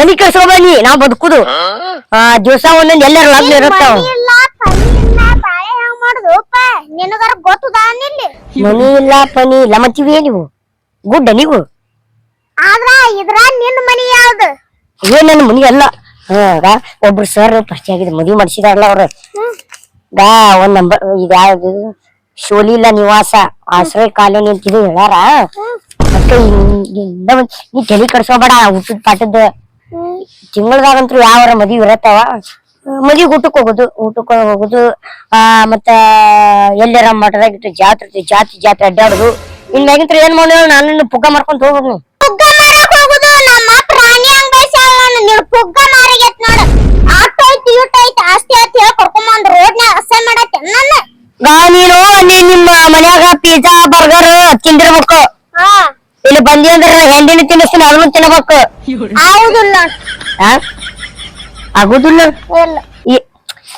ತಲೆ ಕೆಡ್ಸ್ಕೊಬನ್ನಿ ನಾ ಬದುಕುದು. ಆ ದಿವಸ ಒಂದೊಂದ್ ಎಲ್ಲಾರ ಲಗ್ನ ಇರುತ್ತಾವ. ಮನಿ ಇಲ್ಲ ಪನಿ ಇಲ್ಲ ಮನಿ ಪನಿ ಮತ್ತೀವಿ ನೀವು. ಗುಡ್ಡ ನೀವು. ಆದ್ರ ಇದ್ರ ನಿನ್ ಮನಿ ಯಾವ್ದು? ಏನ್ ನನ್ನ ಮನಿ ಅಲ್ಲ. ಹಾ ಒಬ್ರು ಸರ್ ಪರಿಚಯ ಆಗಿದೆ ಮದುವೆ ಮಾಡಿಸಿದಾರಲ್ಲ ಅವ್ರ. ಗಾ ಒಂದ್ ನಂಬರ್ ಇದು ಯಾವ್ದು? ಶೋಲಿಲ್ಲ ನಿವಾಸ ಆಶ್ರಯ ಕಾಲೋನಿ ಅಂತಿದ್ರು ಹೇಳಾರ? ಹೇಳ್ಯಾರ ಮತ್ತೆ ನೀ ತಲೆ ಕಡ್ಸೋಬೇಡ ಊಟದ ಪಾಠದ ತಿಂಗಳದಾಗಂತ್ರು ಯಾವರ ಮದ್ವಿ ಇರತ್ತವ? ಮದ್ವಿ ಊಟಕ್ಕೆ ಹೋಗುದು ಊಟಕ್ಕೆ ಹೋಗುದು ಆ ಮತ್ತ ಎಲ್ಲರ ಮಠದಾಗ ಇಟ್ಟು ಜಾತ್ರೆ ಜಾತಿ ಜಾತ್ರೆ ಅಡ್ಡಾಡುದು. ಇನ್ ಏನು ಮಾಡಿದ್ರು ನಾನು ಪುಗ್ಗ ಮಾಡ್ಕೊಂತ ಹೋಗ್ಬೇಕು ಪುಗ್ಗ ಮಾರಕ್ ಹೋಗುದು ನಮ್ಮ ಪ್ರಾಣಿ ಬೈಸಾಳ ನಿನ್ ಪುಗ್ಗ ಮಾರಿಗೈತ್ ನೋಡು. ಆಟೋ ಐತಿ ಯೂಟ ಐತಿ ಆಸ್ತಿ ಐತಿ ಹೇಳಿ ಕರ್ಕೊಂಬಂದ್ ರೋಡ್ನ್ಯಾಗ ಅಸಹ್ಯ ಮಾಡತ್ತೆ ನನ್ನ. ಗಾ ನೀನು ನೀ ನಿಮ್ಮ ಮನ್ಯಾಗ ಪಿಜ್ಜಾ ಬರ್ಗರ್ ತಿಂದಿರ್ಬೇಕು. ಹಾ. ಇಲ್ಲಿ ಬಂದಿ ಅಂದ್ರೆ ಹೆಂಡಿನ ತಿನ್ನಿಸ್ತೀನಿ ಅದನ್ನು ತಿನ್ಬೇಕು. ಆಗುದಿಲ್ಲ? ಆಗುದಿಲ್ಲ?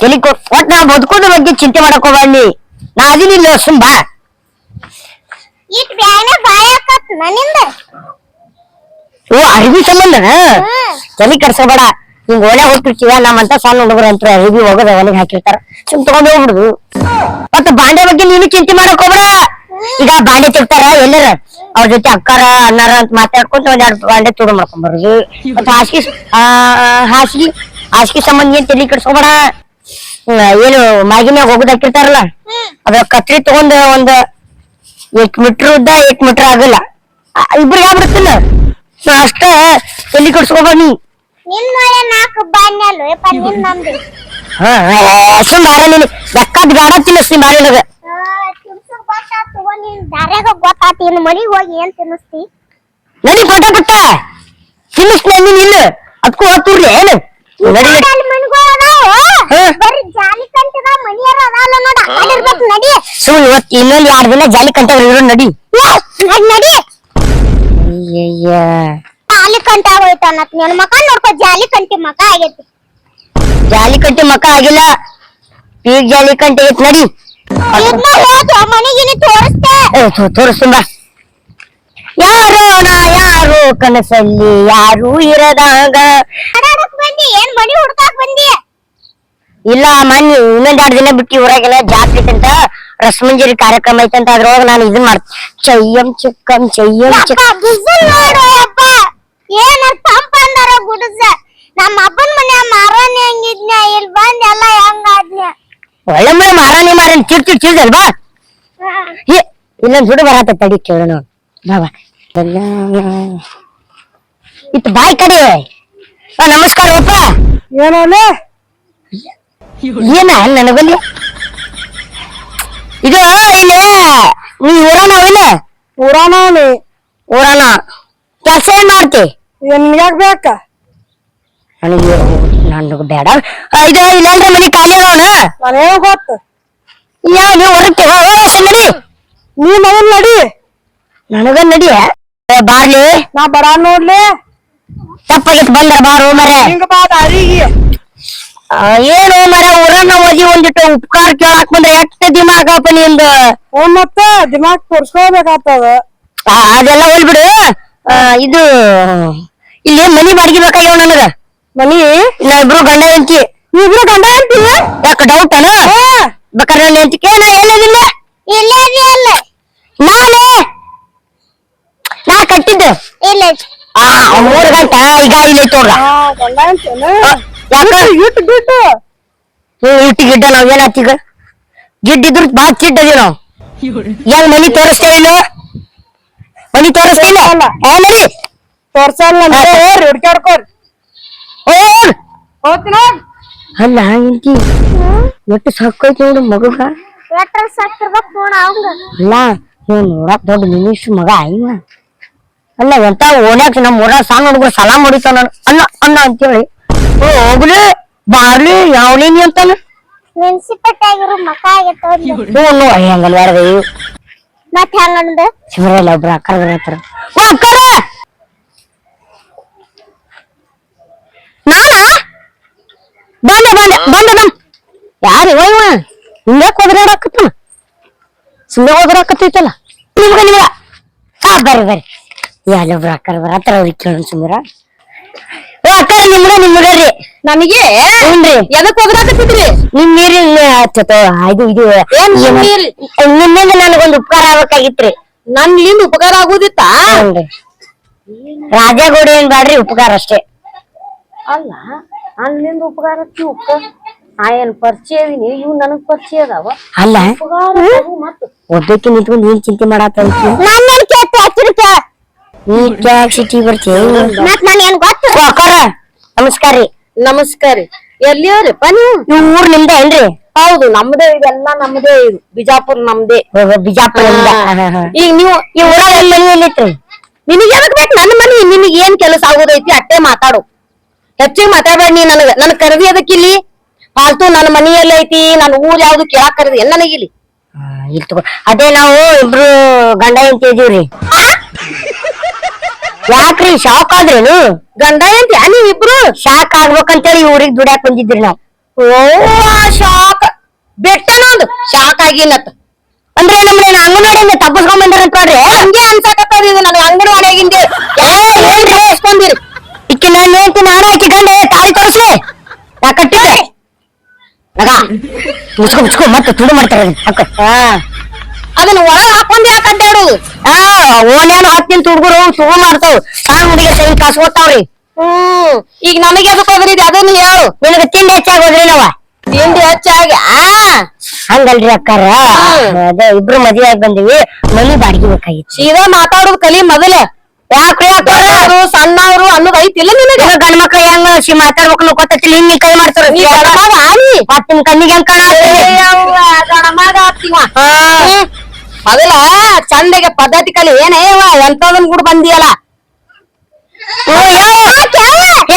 ಎಲ್ಲಿ ಒಟ್ ನಾ ಬದುಕೋದ್ರ ಬಗ್ಗೆ ಚಿಂತೆ ಮಾಡಕ್ ಹೋಗ್ಬಾರ್ನಿ ನಾ. ಅದಿನಿಲ್ಲ ಸುಂಬಾ ನನ್ನಿಂದ. ಓ ಅರಿವಿ ಸಂಬಂಧ ಹ್ಮ್. ತಲೆ ಕರ್ಸಬೇಡ ಹಿಂಗ್ ಒಳ್ಳೆ ಹೋಗ್ತಿರ್ತೀವ ನಮ್ಮಂತ ಸಣ್ಣ ಹುಡುಗರು ಅಂತ ಅರಿವಿ ಹೋಗೋದ ಒಳಗೆ ಹಾಕಿರ್ತಾರ. ಸುಮ್ ತಗೊಂಡ್ ಹೋಗ್ಬಿಡುದು. ಮತ್ತ ಬಾಂಡೆ ಬಗ್ಗೆ ನೀನು ಚಿಂತೆ ಮಾಡಕ್ ಹೋಗ್ಬೇಡ. ಈಗ ಬಾಂಡೆ ತಿರ್ತಾರ ಎಲ್ಲರ? ಅವ್ರ ಜೊತೆ ಅಕ್ಕಾರ ಅನ್ನಾರ ಅಂತ ಮಾತಾಡ್ಕೊಂತ ಒಂದ್ ಎರಡು ಬಾಂಡೆ ತುಡು ಮಾಡ್ಕೊಂಡ್ ಬರೋದು. ಮತ್ತ ಹಾಸಿಗೆ ಆ ಹಾಸಿಗೆ ಹಾಸಿಗೆ ಸಂಬಂಧ ಏನ್ ತಲೆ ಕೆಡ್ಸ್ಕೊಬೇಡ ಏನು ಮಾಗಿನ್ಯಾಗ ಹೋಗುದ್ ಹಾಕಿರ್ತಾರಲ್ಲ ಅದ್ರ ಕತ್ರಿ ತಗೊಂಡ್ ಒಂದ್ ಎಕ್ ಮೀಟರ್ ಉದ್ದ ಏಟ್ ಮೀಟರ್ ಆಗಲ್ಲ. ಇಬ್ರು ಯಾವ ಬರ್ತಿಲ್ಲ ಸೊ ಅಷ್ಟ ತಲೆ ಕೆಡ್ಸ್ಕೊಬೇಡ ನೀ. ಸುಮ್ ಬಾರ ನೀನು ಬೆಕ್ಕದ್ ಬೇಡ ತಿನ್ನಿಸ್ತಿ ಬಾರಿ ನನಗ ತಿನ್ಸಕ್ ಗೊತ್ತಾತು ನಿನ್ ದಾರ್ಯಾಗ ಗೊತ್ತಾತು ಇನ್ ಮನಿಗ್ ಹೋಗಿ ಏನ್ ತಿನ್ನಿಸ್ತಿ? ನಡಿ ಪಟ ಪಟ್ಟ ತಿನ್ನಿಸ್ತೀನಿ ನೀನ್ ಇಲ್ಲ ಅದಕ್ಕೂ ಹೊತ್ತೂರ್ಲಿ ಏನು? ಸುಮ್ ಇವತ್ತು ಇನ್ನೊಂದ್ ಎರಡ್ ದಿನ ಜಾಲಿ ಕಂಟ ಇರೋ ನಡಿ. ನಡ್ ನಡಿ. ಅಯ್ಯಯ್ಯ. ಜಾಲಿ ಕಂಟ ಆಗೋಯ್ತು ಅನ್ನತ್ ಮಕ ನೋಡ್ಕೊ ಜಾಲಿ ಕಂಟಿ ಮಕ ಆಗೈತಿ. ಜಾಲಿ ಕಂಟಿ ಮಕ್ಕ ಆಗಿಲ್ಲ. ಈಗ ಜಾಲಿ ಕಂಟಿ ಐತ್ ನಡಿ. ತೋರಿಸ್ತೀನಿ ಬಾ. ಯಾರೋ ನಾ ಯಾರು ಕನಸಲ್ಲಿ ಯಾರು ಇರದಾಗ. ಬಂದಿ ಏನ್ ಮನಿ ಹುಡ್ಕಾಕ್ ಬಂದಿ? ಇಲ್ಲ ಮನ್ನಿ ಇನ್ನೊಂದ್ ಎರಡ್ ದಿನ ಬಿಟ್ಟು ಊರಾಗೆಲ್ಲ ಜಾತ್ರೆ ಅಂತ ರಸಮಂಜರಿ ಕಾರ್ಯಕ್ರಮ ಐತಂತ ಅದ್ರೊಳಗ ನಾನು ಇದನ್ ಮಾಡ್ ಚಯ್ಯಂ ಚಿಕ್ಕಂ ಚಯ್ಯಂ ಚಿಕ್ಕ. ಏನ ತಂಪ ಅಂದಾರ ಗುಡಸ. ನಮ್ಮ ಅಪ್ಪನ ಮನೆ ಮಾರನೇ ಹಂಗಿದ್ನ ಇಲ್ಲಿ ಬಂದ್ ಎಲ್ಲ ಹೆಂಗಾದ್ನ ಒಳ್ಳೆ ಮಳೆ ಮಾರಾಣಿ ಮಾರಾಣಿ ಚಿಡ್ ಚಿಡ್ ಚಿಡ್ ಬಾ ಏ ಇಲ್ಲೊಂದ್ ಸುಡು ಬರತ್ತ ತಡಿ ಕೇಳೋಣ ಬಾ ಬಾ. ಇತ್ತು ಬಾಯ್ ಕಡೆ. ಆ, ನಮಸ್ಕಾರ ಅಪ್ಪ ಏನಲ್ಲ ಏನ ನನಗಲ್ಲಿ ಇದು ಇಲ್ಲಿ ನೀ ಊರನ ಇಲ್ಲ ಊರಾನ ಊರಾನ. ಕೆಲಸ ಏನ್ ಮಾಡ್ತಿ? ಏನ್ ಯಾಕ್ ಬೇಕ? ನನಗೆ ನನಗೆ ಬೇಡ. ಇದು ಇಲ್ಲಾಂದ್ರೆ ಮನೆ ಖಾಲಿ ಅದಾವನ ಗೊತ್ತು? ಯಾವ ನೀವು ಹೊರಕ್ಕೆ ನಡಿ. ನೀ ಮಗನ್ ನಡಿ. ನನಗ ನಡಿ. ಬಾರ್ಲಿ. ನಾ ಬಡ ನೋಡ್ಲಿ. ತಪ್ಪಾಗಿತ್ ಬಂದ್ರ ಬಾರು ಮರೆ. ಹಿಂಗ ಬಾ ದಾರಿಗೆ. ಏನು ಮರ ಊರನ್ನ ಓದಿ ಒಂದಿಟ್ಟು ಉಪಕಾರ ಕೇಳಾಕ್ ಬಂದ್ರೆ ಎಷ್ಟ ದಿಮಾಕಪ್ಪ ನಿಂದು? ಹ್ಞೂ ಮತ್ತ ದಿಮಾಕ್ ತೋರ್ಸ್ಕೋಬೇಕಾಗ್ತದ ಅದೆಲ್ಲ ಹೋಗ್ಬಿಡು ಇದು ಇಲ್ಲಿ ಮನಿ ಬಾಡಿಗೆ ಬೇಕಾಗ್ಯಾವ ನನಗ? ಮನಿ? ಇಲ್ಲ ಇಬ್ರು ಗಂಡ ಹೆಂಡತಿ. ಇಬ್ರು ಗಂಡ ಹೆಂಡತಿ? ಯಾಕ ಡೌಟ್ ಅನ ಬೇಕಾದ್ರೆ ನನ್ನ ಹೆಂಡತಿ ಕೇಳ ಹೇಳೋದಿಲ್ಲ ಇಲ್ಲ? ಇಲ್ಲ ನಾನೇ? ನಾ ಕಟ್ಟಿದ್ದು. ಇಲ್ಲ ಆ ಮೂರು ಗಂಟೆ ಈಗ ಇಲ್ಲಿ ಅಂತೇನ ಯಾಕ? ಇಟ್ಟು ಬಿಟ್ಟು ಹ್ಮ್ ಇಟ್ಟು. ಗಿಡ್ಡ ನಾವ್ ಏನಾತೀಗ ಗಿಡ್ಡಿದ್ರು ಬಾ ಚಿಡ್ಡ ಅದೀವಿ ನಾವು. ಹೆಂಗ್ ಮನಿ ತೋರಿಸ್ತೇವೆ ಇಲ್ಲ. ಮನಿ. ತೋರಿಸ್ತಿಲ್ಲ ಹಾ ನಡಿ ತೋರ್ಸಲ್ಲ ಹೋಗ್ ಹೋಗ್ತೀನ? ಅಲ್ಲ ಇಂತಿ ಎಷ್ಟು ಸಾಕೈತಿ ನೋಡು ಮಗಗ. ಎಟ್ರ ಸತ್ತಿರ್ಬೇಕು ನೋಡ ಅವಂಗ. ಅಲ್ಲ ನೀವು ನೋಡಕ್ ದೊಡ್ಡ ಮಿನಿಸ್ಟ್ರ್ ಮಗ ಇವ ಅಲ್ಲ ಎಂತ ಓಣ್ಯಾಕ ನಮ್ಮ ಊರಾಗ ಸಣ್ಣ ಹುಡುಗರು ಸಲಾ ಮಾಡಿತಾನ ಅಣ್ಣ ಅಣ್ಣ ಅಂತೇಳಿ. ಓ ಹೋಗ್ಲಿ ಬಾರ್ಲಿ ಯಾವನೇನಿ ಅಂತಾನ? ಮುನ್ಸಿಪಲ್ಟಿ ಆಗಿರೋ ಮಕ ಆಗೈತೆ. ಹ್ಞೂ ಮತ್ ಹೆಂಗಂದ ಶಿವರಲ್ಲ ಒಬ್ರು ಅಕ್ಕ ಬರತ್ತಾರ. ಓ ಅಕ್ಕರ ನಾನ ಬಂದೆ ಬಂದೆ ಬಂದೆ ಬಂದ್ ಯಾರು ಇವ ಇವ ಹಿಂಗ್ಯಾಕ್ ಹೋದ್ರಾಡಕತ್ತಾನ ಸುಮ್ಮನೆ ಬರಾಕತ್ತೈತಲ್ಲ ನಿಮ್ಗ ನಿಮ್ಗ ಹಾ ಬರ್ರಿ ಬರ್ರಿ. ಯಾರೊಬ್ರು ಅಕ್ಕರ ಬರತ್ತಾರ ಅವ್ರಿಗೆ ಕೇಳೋಣ ಸುಮ್ಮರ ಓ ಅಕ್ಕರ ನಿಮ್ಗ ರೀ. ನನಗೆ? ಹ್ಞೂನ್ರಿ ಎದಕ್ ಹೋಗ್ರಾಕತ್ತಿದ್ರಿ ನಿಮ್ ನೀರಿ ಚತೋ ಇದು ಇದು. ಏನ್? ನಿಮ್ಮಿಂದ ನನಗೊಂದು ಉಪಕಾರ ಆಗ್ಬೇಕಾಗಿತ್ರಿ. ನನ್ಲಿಂದ ಉಪಕಾರ ಆಗುದಿತ್ತ? ರಾಜಾಗೋಡಿ ಏನ್ ಬ್ಯಾಡ್ರಿ ಉಪಕಾರ ಅಷ್ಟೇ. ಅಲ್ಲ ಅಲ್ಲಿಂದ ಉಪಕಾರಕ್ಕೆ ಉಪ್ಪ ನಾ ಏನ್ ಪರಿಚಯ ಇದೀನಿ ಇವ್ ನನಗ್ ಪರಿಚಯ ಅದಾವ. ಅಲ್ಲ? ಮತ್ತ ಒಬ್ಬಕ್ಕೆ ನಿಂತ್ಕೊಂಡು ಏನ್ ಚಿಂತೆ ಮಾಡತ್ತ ನನ್ನೇನ್ ಕೇಳ್ತಿ ಹಚ್ಚಿರು ನೀ ಕ್ಯಾಕ್ ಸಿಟಿ ಬರ್ತೀವಿ ಮತ್ ನನ್ ಏನ್ ಗೊತ್ತು? ನಮಸ್ಕಾರ ರೀ. ನಮಸ್ಕಾರ ರೀ. ಎಲ್ಲಿಯವ್ರಿಪ್ಪ ನೀವು. ಇವ್ ಊರ್ ನಿಮ್ದ ಏನ್ರಿ? ಹೌದು ನಮ್ದೇ ಇದೆಲ್ಲ ನಮ್ದೇ ಇದು ಬಿಜಾಪುರ್ ನಮ್ದೇ. ಬಿಜಾಪುರ. ಈಗ ನೀವು ಈ ಊರಾಗ ಮನಿ ಎಲ್ಲೈತ್ರಿ ನಿನಗೆ ಎದಕ್ ಬೇಕು? ನನ್ನ ಮನಿ ನಿನಗೆ ಏನ್ ಕೆಲಸ ಆಗೋದೈತಿ ಅಟ್ಟೆ ಮಾತಾಡು. ಹೆಚ್ಚಿಗೆ ಮಾತಾಡ್ಬೇಡ ನೀ ನನಗ. ನನ್ ಕರದಿ ಅದಕ್ಕೆ ಇಲ್ಲಿ ಫಾಲ್ತು ನನ್ನ ಮನೆಯಲ್ಲೇ ಐತಿ ನನ್ನ ಊರ್ ಯಾವ್ದು ಕೇಳಾಕ ಕರದಿ ಏನ್ ನನಗಿಲ್ಲಿ? ಇಲ್ಲಿ ತಗೋ. ಅದೇ ನಾವು ಇಬ್ರು ಗಂಡ ಹೆಂಡತಿ ಇದೀವ್ರಿ. ಯಾಕ್ರಿ ಶಾಕ್ ಆದ್ರೇನು? ಗಂಡ ಎಂತಿ ನೀವ್ ಇಬ್ರು? ಶಾಕ್ ಆಗ್ಬೇಕಂತೇಳಿ ಊರಿಗ್ ದುಡ್ಯಾಕ್ ಬಂದಿದ್ರಿ ನಾವು. ಓ ಶಾಕ್ ಬೆಟ್ಟನೊಂದು ಶಾಕ್ ಆಗಿನತ್ ಅಂದ್ರೆ ನಮ್ನ ಅಂಗನವಾಡಿಯಿಂದ ತಪ್ಪಿಸ್ಕೊಂಡ್ ಅಂತ ನೋಡ್ರಿ? ಹಂಗೆ ಅನ್ಸಕತ್ತದ ಇದು ನನಗೆ ಅಂಗನವಾಡಿಯಾಗಿಂದ. ಏನ್ ಕಳ್ಸ್ಕೊಂಡಿರಿ ಇಕ್ಕಿ ನಾನು ಹೇಳ್ತೀನಿ ನಾನು ಆಕಿ ಗಂಡ ತಾಳಿ ತೋರಿಸ್ಲಿ ನಾ ಕಟ್ಟಿದ್ದೆ ನಗ ಮುಚ್ಕೊ ಮುಚ್ಕೊ ಮತ್ತೆ ತುಡು ಮಾಡ್ತಾರೆ ಹಾ. ಅದನ್ನ ಒಳಗ್ ಹಾಕೊಂಡ್ ಯಾಕೆ ಅಡ್ಡಾಡೋದು ಆ ಓನ್ಯಾನು ಹತ್ತಿನ ತುಡುಗರು ತುಗು ಮಾಡ್ತಾವ್. ಸಣ್ಣ ಹುಡುಗಿ ಸೈನ್ ಕಾಸು ಕೊಡ್ತಾವ್ರಿ ಹ್ಮ್. ಈಗ ನನಗೆ ಎದಕ್ ಹೋದ್ರಿ ಅದನ್ನ ಹೇಳು. ನಿನಗೆ ತಿಂಡಿ ಹೆಚ್ಚಾಗಿ ಹೋದ್ರಿ ನಾವ? ತಿಂಡಿ ಹೆಚ್ಚಾಗಿ ಆ. ಹಂಗಲ್ರಿ ಅಕ್ಕಾರ? ಅದೇ ಇಬ್ರು ಮದ್ವೆ ಆಗಿ ಬಂದಿವಿ. ಮನಿ ಬಾಡಿಗೆ ಬೇಕಾಗಿತ್ತು. ಸೀದಾ ಮಾತಾಡೋದು ಕಲಿ ಮೊದಲ. ಯಾಕ್ರಿ ಅಕ್ಕಾರ ಅದು ಸಣ್ಣವರು ಐತಿಲ್ಲ ನಿನಗೆ? ಗಂಡ ಮಕ್ಳು ಹೆಂಗ ಸಿ ಮಾತಾಡ್ಬೇಕು ಗೊತ್ತಿಲ್ಲ ಹಿಂಗ್ ಕೈ ಮಾಡ್ತಾರ? ಮತ್ ನಿಮ್ ಕಣ್ಣಿಗೆ ಹೆಂಗ್ ಕಾಣ ಅದಲ್ಲ ಚಂದಗೆ ಪದ್ಧತಿ ಕಲಿ. ಏನೇವ ಎಂತದನ್ ಕೂಡ ಬಂದಿಯಲ್ಲ?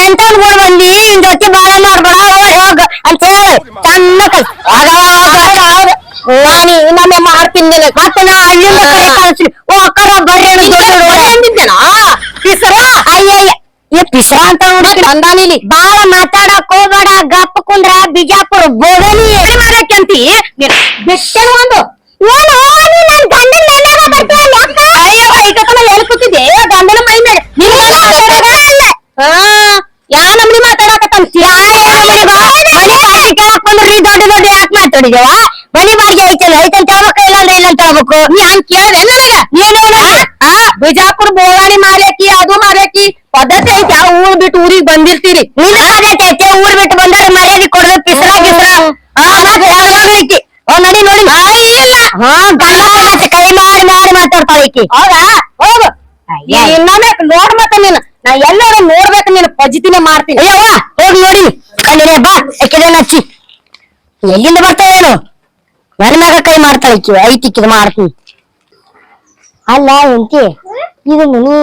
ಎಂತವನ್ ಕೂಡ ಬಂದಿ? ನಿನ್ ಜೊತೆ ಬಾಳ ಮಾಡ್ಬೇಡ ಹೋಗ ಅಂತ ಹೇಳಿ. ಚಂದ ಕಲಿ ನಾನು ಇನ್ನೊಮ್ಮೆ ಮಾಡ್ತೀನಿ ನಿನಗೆ. ಮತ್ತೆ ನಾ ಕಡೆ ಕಳ್ಸ್ರಿ ಓ ದೊಡ್ಡ ಹುಡುಗ. ಅಯ್ಯಯ್ಯ. ಅಂತ ಹುಡುಗಿ ಬಂದಾನಿಲಿ ಬಾಳ ಮಾತಾಡಕ್ ಹೋಗ್ಬೇಡ ಗಪ್ಪ ಕುಂದ್ರ ಬಿಜಾಪುರ ಬೋಗಲಿ ಮಾಡಕ್ಕಂತಿ ಬಿಟ್ಟೆ ಒಂದು ಏನು ನನ್ ಗಂಡನ ಮೈಮ್ಯಾಗ ಬರ್ತೀಯಲ್ಲ ಅಕ್ಕ? ಅಯ್ಯೋ ಐಕಕ್ಕನ ಎಲ್ಲಿ ಕೂತಿದ್ದೆ? ಗಂಡನ ಮೈ ಮೇಲೆ. ಹಾ ಯಾ ನಮ್ನಿ ಮಾತಾಡಕತ್ತಂತ ಬಂದ್ರಿ ದೊಡ್ಡ ದೊಡ್ಡ ಯಾಕೆ ಮಾತಾಡಿದೇವ? ಮನಿ ಬಾಡಿಗೆ ಐತಲ್ಲ ಐತಂತ ಹೇಳ್ಬೇಕು ಇಲ್ಲ ಅಂದ್ರೆ ಇಲ್ಲ ಅಂತ ಹೇಳ್ಬೇಕು? ನೀ ಹಂಗ್ ಕೇಳ್ದೆ ನನಗ. ಏನೇನ ಆ ಬಿಜಾಪುರ ಬೋವಾಣಿ ಮಾರ್ಯಾಕಿ ಅದು ಮಾರ್ಯಾಕಿ ಪದ್ಧತಿ ಐತಿ ಆ ಊರ್ ಬಿಟ್ಟು ಊರಿಗೆ ಬಂದಿರ್ತೀರಿ. ನಿನ್ನ ಆದೈತೆ ಊರ್ ಬಿಟ್ಟು ಬಂದರೆ ಮರ್ಯಾದೆ ಕೊಡೋದು ಪಿಸ್ರ ಗಿಸ್ರ. ಐತಿ ಓ ನಡಿ ನೋಡಿ ಇಲ್ಲ. ಹಾ ಕೈ ಮಾಡಿ ಮಾಡಿ ಮಾತಾಡ್ತಾಳ ಈಕಿ. ಹೌದಾ? ಹೋಗು. ನೀ ಇನ್ನೊಮ್ಮೆ ನೋಡ್ ಮತ್ತ ನೀನು. ನಾ ಎಲ್ಲರೂ ನೋಡ್ಬೇಕು ನೀನು. ಪಜಿತಿನೇ ಮಾಡ್ತೀನಿ. ಅಯ್ಯವ್ವ. ಹೋಗಿ ನೋಡಿ. ಕಣ್ಣಿನ ಬಾ. ಯಾಕಿದೆ ನಚ್ಚಿ ಎಲ್ಲಿಂದ ಬರ್ತಾವೇನು ನನ್ನ ಮ್ಯಾಗ ಕೈ ಮಾಡ್ತಾಳೆ ಐಕಿ ಐತಿ ಇದು ಮಾಡ್ತೀನಿ. ಅಲ್ಲ ಎಂತಿ ಇದು ಮನಿ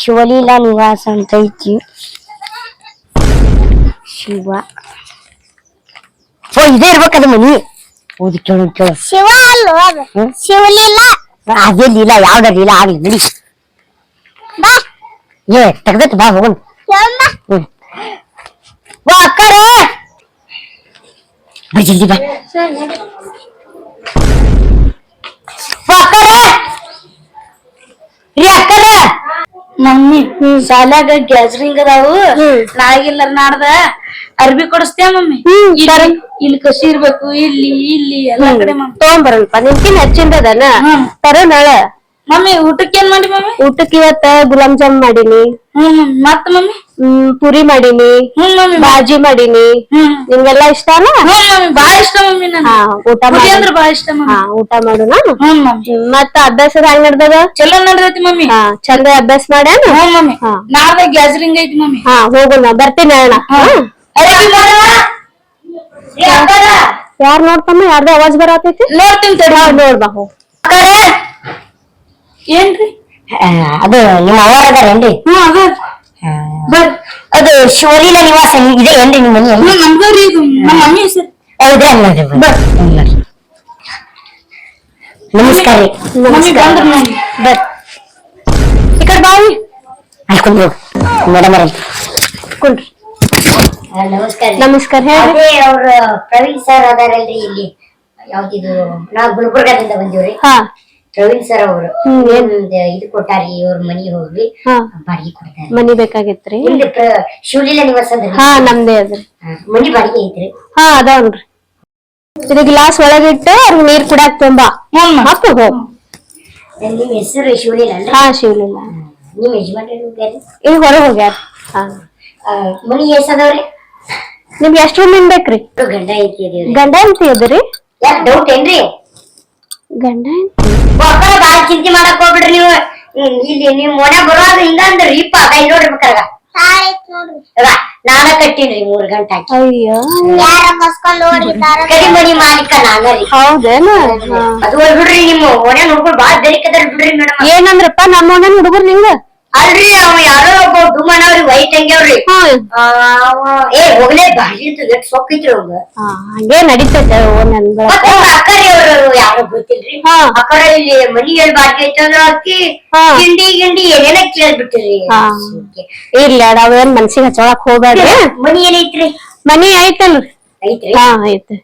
ಶಿವಲೀಲಾ ನಿವಾಸ ಅಂತ ಐತಿ. ಶಿವ. ಓ ಇದೇ ಇರ್ಬೇಕದು ಮನಿ. ಓದಿ ಕೇಳು ಕೇಳು. ಶಿವ ಅಲ್ಲೋ ಅದು? ಹ್ಮ್? ಶಿವಲಿಲ್ಲ ಅದೇ ಲೀಲಾ ಯಾವ್ದ ಲೀಲಾ ಆಗ್ಲಿ ಬಿಡಿ ಬಾ. ಏ ತೆಗ್ದತ್ ಬಾ ಹೋಗೋಣ. ಹ್ಮ್. ವಾ ಅಕ್ಕರೇ! ಬಾ ಜಲ್ದಿ ಬಾ. ಅಕ್ಕರೇ! ರೀ ಅಕ್ಕರೇ! ಮಮ್ಮಿ ಶಾಲ್ಯಾಗ ಗ್ಯಾಸ್ರಿಂಗ್ ಅದಾವು ನಾಳೆಗಿಲ್ಲ ನಾಡ್ದ ಅರ್ಬಿ ಕೊಡಸ್ತೇ ಮಮ್ಮಿ? ಇಲ್ಲಿ ಕಸಿ ಇರ್ಬೇಕು ಇಲ್ಲಿ ಇಲ್ಲಿ ಎಲ್ಲಾ ಕಡೆ ತಗೊಂಬರಲ್ಪ ನಿನ್ಕಿನ್ ಹೆಚ್ಚಿಂದದನ ಹ್ಮ್. ತರೋ ನಾಳೆ. ಮಮ್ಮಿ ಊಟಕ್ಕೆ ಏನ್ ಮಾಡಿ ಮಮ್ಮಿ? ಊಟಕ್ಕೆ ಇವತ್ತ ಗುಲಾಬ್ ಜಾಮ್ ಮಾಡೀನಿ. ಮತ್ತ ಮಮ್ಮಿ? ಹ್ಮ್ ಪುರಿ ಮಾಡೀನಿ ಹ್ಮ್ ಮಮ್ಮಿ ಬಾಜಿ ಮಾಡೀನಿ. ಹ್ಮ್. ನಿಮ್ಗೆಲ್ಲಾ ಇಷ್ಟನಾ? ಹ್ಮ್ ಮಮ್ಮಿ ಬಾಳ ಇಷ್ಟ ಮಮ್ಮಿ ನನ್ ಹಾ ಊಟ ಪುರಿ ಮಾಡಿ ಅಂದ್ರ ಬಾಳ ಇಷ್ಟ ಮಮ್ಮಿ. ಹಾ ಊಟ ಮಾಡೋಣ ಹ್ಮ್ ಮಮ್ಮಿ. ಮತ್ತ ಅಭ್ಯಾಸದ ಹೆಂಗ್ ನಡ್ದದ? ಚಲೋ ನಡ್ದೈತಿ ಮಮ್ಮಿ. ಹಾ ಚಂದ ಅಭ್ಯಾಸ ಮಾಡ್ಯಾನ? ಹ್ಮ್ ಮಮ್ಮಿ. ಹಾ. ನಾಳೆ ಗ್ಯಾಸ್ರಿಂಗ್ ಐತಿ ಮಮ್ಮಿ. ಹಾ ಹೋಗೋಣ ಬರ್ತೀನಿ ಅಣ್ಣ? ಏ ಅಕ್ಕಾರ, ಯಾರ್ ನೋಡ್ತಮ್ಮ? ಯಾರ್ದು ಅವಾಜ್ ಬರತೈತಿ? ನೋಡ್ತೀನಿ ತಡಿ. ನೋಡ್ಬಾ ಹೋಗ್ ಏನ್ರಿ? ಅದು ನಿಮ್ಮ ಅವರ ಅದಾರೇನ್ರಿ ಹ್ಮ್ ಅದ. ಬರ್ರಿ ಅದು ಶಿವಲೀಲಾ ನಿವಾಸ ಇದೆ ಏನ್ರಿ ನಿಮ್ಮ ಮನಿ ಹ್ಮ್ ನಮ್ದವ್ರಿ ಇದು ನಮ್ಮ ಮಮ್ಮಿ ಹೆಸರು. ಹೌದ್ರಿ ಹಂಗಾದ್ರೆ. ನಮಸ್ಕಾರ. ರೀ ಮಮ್ಮಿ ಬಂದ್ರ ಈ ಕಡೆ ಮೇಡಮ್ ಅವ್ರ ಕುಂಡ್ರಿ ನಮಸ್ಕಾರ. ನಮಸ್ಕಾರ ಅದೇ ಅವ್ರ ಪ್ರವೀಣ್ ಸರ್ ಅದಾರಲ್ರಿ ಇಲ್ಲಿ. ಯಾವ್ದಿದು? ನಾವ್ ಗುಲ್ಬರ್ಗಾದಿಂದ ಬಂದಿವ್ರಿ. ಹಾ. ಪ್ರವೀಣ್ ಸರ್ ಅವರು. ಇದು ಕೊಟ್ಟಾರಿ ಇವ್ರ ಮನಿ ಹೋಗಿ ಬಾಡಿಗೆ ಕೊಡ್ತಾರೆ. ಮನಿ ಬೇಕಾಗಿತ್ರಿ? ಇಲ್ಲಿ ಶಿವಲೀಲಾ ನಿವಾಸ ಅಂದ್ರಿ. ಹಾ ನಮ್ದೇ ಅದ್ರಿ. ಮನಿ ಬಾಡಿಗೆ ಐತ್ರಿ. ಹಾ ಅದಾವನ್ರಿ ಇದು ಗ್ಲಾಸ್ ಒಳಗಿಟ್ಟು ಅವ್ರಿಗೆ ನೀರ್ ಕುಡಾಕ್ ತುಂಬಾ. ಹೋಗ್ ನಿಮ್ ಹೆಸರು ಶಿವಲೀಲಾ ಅಲ್ರಿ? ಹಾ ಶಿವಲಿಲ್ಲ ನಿಮ್ ಯಜಮಾನ್ರಿ ಈಗ ಹೊರಗೆ ಹೋಗ್ಯಾರ. ಹಾ. ಮನಿ ಎಷ್ಟ್ ಅದಾವ್ರಿ? ನಿಮ್ಗೆ ಎಷ್ಟು ರೂಮ್ ಬೇಕ್ರಿ ಗಂಡ ಐತಿ ಗಂಡ ಐತಿ ಅದ್ರಿ ಯಾಕ್ ಡೌಟ್ ಏನ್ರಿ? ಗಂಡ ಬಾಳ ಚಿಂತೆ ಮಾಡಕ್ ಹೋಗ್ಬಿಡ್ರಿ ನೀವು ಹ್ಮ್, ಇಲ್ಲಿ ನಿಮ್ ಮನೆ ಬರುವಾಗ ಹಿಂಗ ಅಂದ್ರಿ ಇಪ್ಪ ಕೈ ನೋಡ್ರಿ ಬೇಕಾಗ ತಾಳ ಐತ್ ನೋಡ್ರಿ ನಾನ ಕಟ್ಟಿನ್ರಿ ಮೂರ್ ಗಂಟೆ ಹಾಕಿ ಅಯ್ಯೋ ಯಾರ ಕಸ್ಕೊಂಡ್ ಓಡಿತಾರ ಕಡಿ ಮನಿ ಮಾಲೀಕ ನಾನ ರೀ ಹೌದೇನ ಅದು ಹೋಗ್ ಬಿಡ್ರಿ ನಿಮ್ಮ ಮನೆ ನೋಡ್ಕೊಂಡು ಬಾಳ ಬೆರಿಕದಾರ ಬಿಡ್ರಿ ಮೇಡಮ್ ಏನಂದ್ರಪ್ಪ ನಮ್ಮ ಮಗನ್ ಹುಡುಗರು ನಿಂಗ ಅಲ್ರಿ ಅವ ಯಾರೋ ಒಬ್ಬ ಡುಮನವ್ರಿ ವೈಟ್ ಹಂಗೆ ಅವ್ರಿ ಏ ಹೋಗ್ಲೇ ಬಾಳಿ ಎಷ್ಟ್ ಸೊಕ್ಕೈತ್ರಿ ಅವಂಗ? ಹಾ, ಹಂಗೆ ನಡೀತೈತೆ ಅವ್ರ ಅಕ್ಕರಿ ಅವ್ರು ಯಾರೋ ಗೊತ್ತಿಲ್ರಿ. ಅಕ್ಕರ ಇಲ್ಲಿ ಮನಿ ಎಲ್ ಬಾಕಿ ಐತಂದ್ರ ಅಕ್ಕಿ. ಗಿಂಡಿ ಗಿಂಡಿ ಏನೇನ ಕೇಳ್ಬಿಟ್ಟಿರಿ. ಹಾ. ಇರ್ಲಿ ಅಡ ಅವೇನ್ ಮನ್ಸಿಗೆ ಹಚ್ಚೋಳಕ್ ಹೋಗ್ಬೇಡ್ರಿ. ಮನಿ ಏನೈತ್ರಿ ಮನಿ ಐತಲ್ರಿ ಐತ್ರಿ? ಹಾ ಐತೆ.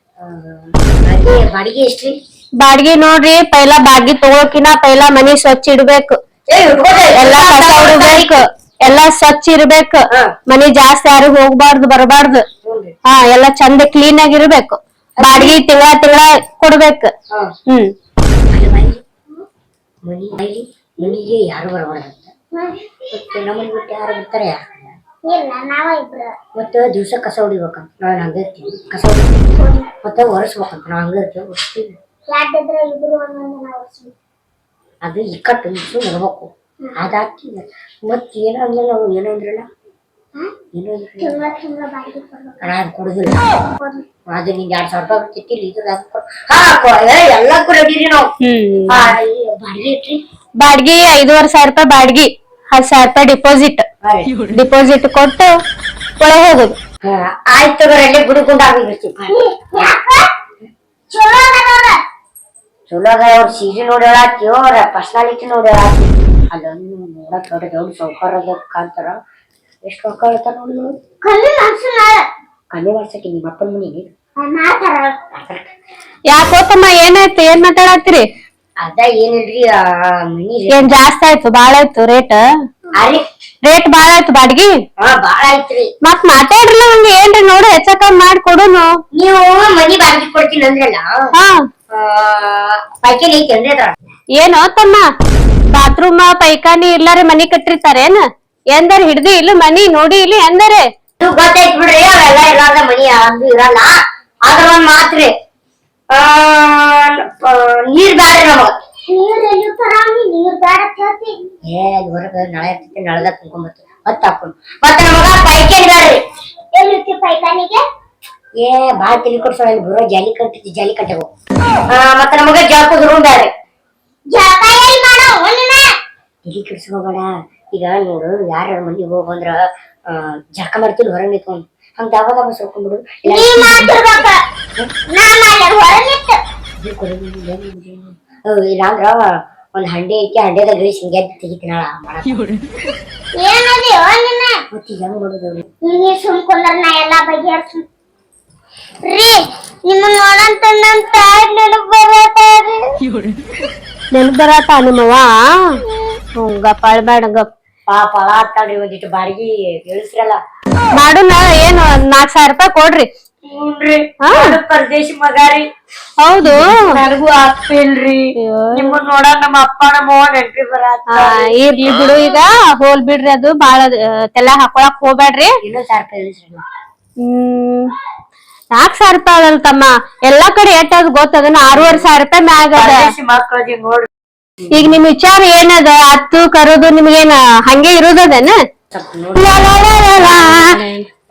ಬಾಡಿಗೆ ಬಾಡಿಗೆ ಎಷ್ಟ್ರಿ? ಬಾಡ್ಗಿ ನೋಡ್ರಿ ಪೈಲಾ ಬಾಡ್ಗಿ ತಗೋಕಿನ ಪೈಲಾ ಮನಿ ಸ್ವಚ್ಛ ಇಡ್ಬೇಕು. ಏ ಇಟ್ಕೊಳ್ರಿ. ಎಲ್ಲಾ ಕಸ ಎಲ್ಲಾ ಸ್ವಚ್ಛ ಇರ್ಬೇಕು. ಮನೆ ಜಾಸ್ತಿ ಯಾರು ಹೋಗ್ಬಾರ್ದು ಬರಬಾರ್ದು. ಹಾ ಎಲ್ಲಾ ಚಂದ ಕ್ಲೀನ್ ಆಗಿರ್ಬೇಕು ಬಾಡಿಗೆ ತಿಂಗಳ ತಿಂಗಳ ಕೊಡ್ಬೇಕು. ಹ್ಮ್. ಯಾರು ಬರಬಾರ್ದಂತ. ಮತ್ತೆ ನಮ್ಮನ್ ಬಿಟ್ಟು ಯಾರು ಬರ್ತಾರೆ? ಇಲ್ಲ ನಾವ ಇಬ್ರು. ಮತ್ತೆ ದಿವಸ ಕಸ ಹೊಡಿಬೇಕಂತ. ನಾವ್ ಹಂಗ ಇರ್ತೀವಿ ಕಸ ಮತ್ತೆ ಒರೆಸ್ಬೇಕಂತ. ನಾವ್ ಹಂಗ ಇರ್ತೀವಿ ಅದು ಇಕ್ಕಟ್ಟು ಇಷ್ಟು ಇರ್ಬೇಕು ಅದಾಕಿ ಮತ್ತೆ ಏನೋ ಅಂದ್ರಲ್ಲ? ಅವ್ರು ಏನೋ ಅಂದ್ರಲ್ಲ? ಏನೋ ಕೊಡುದಿಲ್ಲ. ಅದು ನಿಂಗೆ ಎರಡ್ ಸಾವಿರ ರೂಪಾಯಿ ಬರ್ತಿತ್ತಿಲ್ಲ ಇದು ಅದು ಕೊಡು. ಹಾ ಎಲ್ಲಕ್ಕೂ ರೆಡಿರಿ ನಾವು. ಬಾಡಿಗೆ ಇಟ್ರಿ. ಬಾಡ್ಗಿ ಐದೂವರೆ ಸಾವಿರ ರೂಪಾಯಿ ಬಾಡ್ಗಿ ಹತ್ತು ಸಾವಿರ ರೂಪಾಯಿ ಡಿಪಾಸಿಟ್. ಡಿಪಾಸಿಟ್ ಕೊಟ್ಟು ಒಳಗೆ ಹೋಗುದು. ಆಯ್ತು ತಗೋರಿ ಗುಡುಗುಂಡಾಗಿ ಗುಡುಗುಂಡ ಆಗಿರ್ತೀವಿ ಚಲೋ ಅದಾರ ಚಲೋ ಅದ ಅವ್ರ ಸೀರೆ ನೋಡಿ ಹೇಳಾಕಿ ಅವ್ರ ಪರ್ಸನಾಲಿಟಿ ನೋಡಿ ಹೇಳಾಕಿ ಅಲ್ಲೊಂದು ನೋಡಕ್ ದೊಡ್ಡ ದೊಡ್ಡ ಸೌಕಾರ ಕಾಣ್ತಾರ ಎಷ್ಟು ರೊಕ್ಕ ಹೇಳ್ತಾರ ನೋಡಿ ಕಲ್ಲಿ ಕಮ್ಮಿ ಮಾಡ್ಸಕ್ಕೆ ನಿಮ್ಮ ಅಪ್ಪನ ಮನೆಗೆ? ಯಾಕೋತಮ್ಮ ಏನಾಯ್ತು ಏನ್ ಮಾತಾಡತ್ತೀರಿ? ಅದ ಏನಿಲ್ರಿ ಆ ಮನಿ ರೀ ಏನ್ ಜಾಸ್ತಿ ಆಯ್ತು ಬಾಳ ಆಯ್ತು ರೇಟ್? ಅರೆ ರೇಟ್ ಬಾಳ ಆಯ್ತು ಬಾಡ್ಗಿ? ಹಾ ಬಾಳ ಐತ್ರಿ ಮತ್ ಮಾತಾಡ್ರಲ್ಲ ಹಂಗ ಏನ್ರಿ ನೋಡು ಹೆಚ್ಚಕ ಮಾಡಿ ಕೊಡೋನು. ನೀವು ಮನಿ ಬಾಡ್ಗಿ ಕೊಡ್ತೀನಿ ಅಂದ್ರಲ್ಲ? ಪೈಕೇನ್ ಏನೋ ತಮ್ಮ? ಬಾತ್ರೂಮ್ ಪೈಖಾನಿ ಇಲ್ಲಾರೆ ಮನಿ ಕಟ್ಟಿರ್ತಾರೇನ ಎಂದರ್ ಹಿಡ್ದಿ ಇಲ್ಲ ಮನಿ ನೋಡಿ ಇಲ್ಲಿ ಎಂದರೆ? ಇದು ಗೊತ್ತಾಯ್ತು ಬಿಡ್ರಿ ಅವೆಲ್ಲ ಇರಲ್ಲ ಮನಿ ಅಂದು ಇರಲ್ಲ. ಆದ್ರ ಒಂದ್ ಮಾತ್ರಿ ನೀರ್ ಬ್ಯಾಡ್ರಿ ನಮಗ ನೀರ್ ಎಲ್ಲಿ ತರಾಮಿ ನೀರ್ ಬೇಡ ಕೇಳ್ತಿ ಏ ಅದ್ ಹೊರಗ ನಾಳೆ ಇರ್ತೈತಿ ನಳದಾಗ ತುಂಬ್ಕೊಂಬರ್ತೀವಿ ಮತ್ತ ಹಾಕೊಂಡು ಮತ್ತ ನಮಗ ಪೈಕೇನ್ ಬ್ಯಾಡ್ರಿ. ಪೈಖಾನಿಗೆ? ಏ ಬಾಳ ತಿಳಿ ಕೊಡ್ಸೋಣ ಬರೋ ಜಾಲಿ ಕಟ್ಟಿತಿ ಜಾಲಿ ಕಟ್ಟವು. ಮತ್ತ ನಮಗ ಜಾಪದ ರೂಮ್ ಕಟ್ಸ್ಕೋಬೇಡ ಎಲ್ಲಿ ಮಾಡೋ ಒಂದಿನ ಈಗ ನೋಡು ಯಾರ ಮನೆಗೆ ಹೋಗಂದ್ರ ಜಾಕ ಜಳಕ ಮಾಡ್ತಿಲ್ಲ ಹೊರಗೆ ನಿಂತ್ಕೊಂಡು. ಹಂಗ ದಾಬ ದಾಬ ಸೋಕೊಂಡ್ಬಿಡು ಇಲ್ಲಾಂದ್ರ ಒಂದ್ ಹಂಡೆ ಐತಿ ಹಂಡೆದಾಗ ಹಿಂಗೆ ತೆಗಿತೀನಳ ಏನದಿ ಮತ್ತೆ ಹೆಂಗ್ ಮಾಡುದು? ಸುಮ್ಕೊಂಡ್ರ ನಾ ಎಲ್ಲಾ ಬಗೆಹರ್ಸ. ರೀ ನಿಮ್ಮ ನೋಡಂತ ನಮ್ ತಾಯಿ ನೆನಪು ಬರತಾರಿ ನೆನಪು ಬರತ್ತ ನಿಮ್ಮವ ಹಂಗ ಪಾಳ್ಬೇಡ ಗಪ್ ಪಾಪ ಆತಾಡ್ರಿ ಒಂದಿಟ್ಟು ಬಾಡಿಗೆ ಇಳಿಸ್ರಲ್ಲ ಮಾಡುನ ಏನು ನಾಕ್ ಸಾವಿರ ರೂಪಾಯಿ ಕೊಡ್ರಿ. ಹ್ಞೂನ್ರಿ ಹಾ. ನಾನು ಪರದೇಶಿ ಮಗಾರಿ ಹೌದು. ನನಗೂ ಆಗ್ತಿಲ್ರಿ. ನಿಮ್ಮನ್ನ ನೋಡ ನಮ್ಮ ಅಪ್ಪ ನಮ್ಮ ಅವ್ವ ನೆನ್ಪಿ ಬರತ್ತ ಆ, ಇರ್ಲಿ ಬಿಡು ಈಗ. ಹೋಲ್ ಬಿಡ್ರಿ ಅದು. ಬಾಳ ತಲೆ ಹಾಕೊಳಕ್ ಹೋಗ್ಬೇಡ್ರಿ. ಇನ್ನೊಂದ್ ಸಾವಿರ ರೂಪಾಯಿ ಇಳಿಸ್ರಲ್ಲ ಹ್ಮ್. ನಾಕ್ ಸಾವಿರ ರೂಪಾಯಿ ಅದಲ್ ತಮ್ಮ ಎಲ್ಲಾ ಕಡೆ ಎಟ್ಟದ್ ಗೊತ್ತದ ಆರೂವರೆ ಸಾವಿರ ರೂಪಾಯಿ ಮ್ಯಾಗ ಮಕ್ಕಳಿಗೆ ನೋಡ್ರಿ ಈಗ ನಿಮ್ ವಿಚಾರ ಏನದ ಹತ್ತು ಕರೋದು ನಿಮ್ಗೇನ ಹಂಗೆ ಇರುದದೇನ.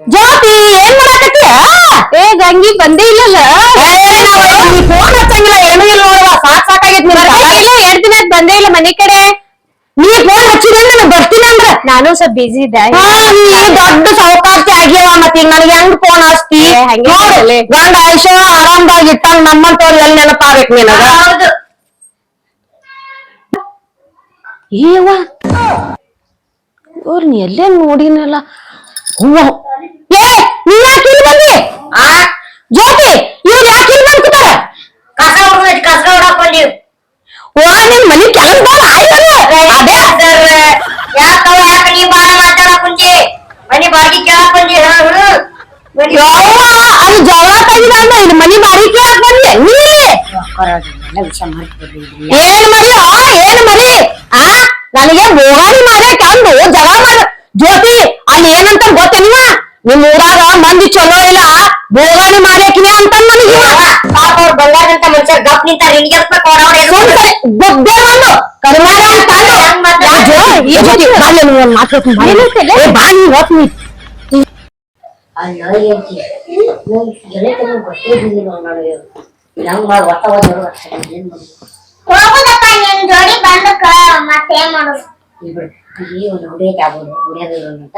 ಜ್ಯೋತಿ ಏನ್ ಮಾಡಕತ್ತೀಯ ಏ ಗಂಗಿ ಬಂದೇ ಇಲ್ಲಲ್ಲ ಫೋನ್ ಹಚ್ಚಂಗಿಲ್ಲ ಏನೂ ಇಲ್ಲ ನೋಡುವ ಸಾಕ್ ಸಾಕಾಗೈತ್ ಇಲ್ಲ ಎರಡ್ ದಿನ ಬಂದೇ ಇಲ್ಲ ಮನಿ ಕಡೆ ನೀ ಹಚ್ಚಿದ್ರೆ ನಾನು ಬರ್ತೀನಿ ಅಂದ್ರ? ನಾನು ಸ್ವಲ್ಪ ಬಿಸಿ ಇದ್ದೆ. ದೊಡ್ಡ ಸೌಕಾರ್ತಿ ಆಗ್ಯಾವ ಮತ್ ಈಗ ನನಗೆ ಹೆಂಗ್ ಫೋನ್ ಹಚ್ತಿ? ನೋಡು ಗಂಡ ಆಯುಷ ಆರಾಮದಾಗಿ ಇಟ್ಟಂಗ್ ನಮ್ಮಂತವ್ರು ಎಲ್ಲಿ ನೆನಪಾಗ್ಬೇಕು ನಿನಗ? ಹೌದು. ಏವ ಇವ್ರನ್ನ ಎಲ್ಲೇ ನೋಡಿನಲ್ಲ? ಹೂವ. ಏ ನೀ ಯಾಕೆ ಇಲ್ಲಿ ಬಂದಿ? ಆ? ಜ್ಯೋತಿ ಇವ್ರು ಯಾಕೆ ಇಲ್ಲಿ ಬಂದ್ಬಿಟ್ಟಾರ ಕಸ ಮನೆ ಬಾಡಿಗೆ ಕೇಳಕ್ ಬಂದಿ ಹೇಳು ಯವ್ವ, ಅದು ಜಗಳ ತೆಗಿದ ಅಂದ ಇಲ್ಲಿ ಮನಿ ಮಾರಿ ಕೇಳಕ್ ಬಂದೆ ನೀ! ಏನ್ ಮರಿಯೋ ಏನ್ ಮರಿ ಆ ನನಗೆ ಬೋಗಾಡಿ ಮಾರೇ ತಂದು ಜಗಳ ಮಾಡ ಜ್ಯೋತಿ ಅಲ್ಲಿ ಏನಂತ ಗೊತ್ತೇನಿವ ನಿಮ್ ಊರಾಗ ಮಂದಿ ಚಲೋ ಇಲ್ಲ ಬೋಗಾಡಿ ಮಾರೇಕಿನಿ ಅಂತ ನನಗೆ. ಅವ್ರು ಬಂಗಾರದಂತ ಮನುಷ್ಯ ಗಪ್ ನಿಂತಾರ ಸರಿ, ಗೊಬ್ಬೆ ಒಂದು ಕರಿಮಾರ ಅಂತ ಹೋಗ್ ನೀ. ಗೆಳೆತನ ಗೊತ್ತಿದ್ದಿಲ್ಲ ನನಗೆ ನಂಗ್ ಮಾಡಿ ಒತ್ತ ಒತ್ತ ಏನ್ ಮಾಡುದು ಹೋಗುದಪ್ಪ ನಿನ್ ಜೋಡಿ ಮಾಡುದು ಈ ಒಂದು ಹುಡಿಯಕ್ಕೆ ಆಗ್ಬೋದು ಹುಡಿಯೋದಿಲ್ಲ ಅಂತ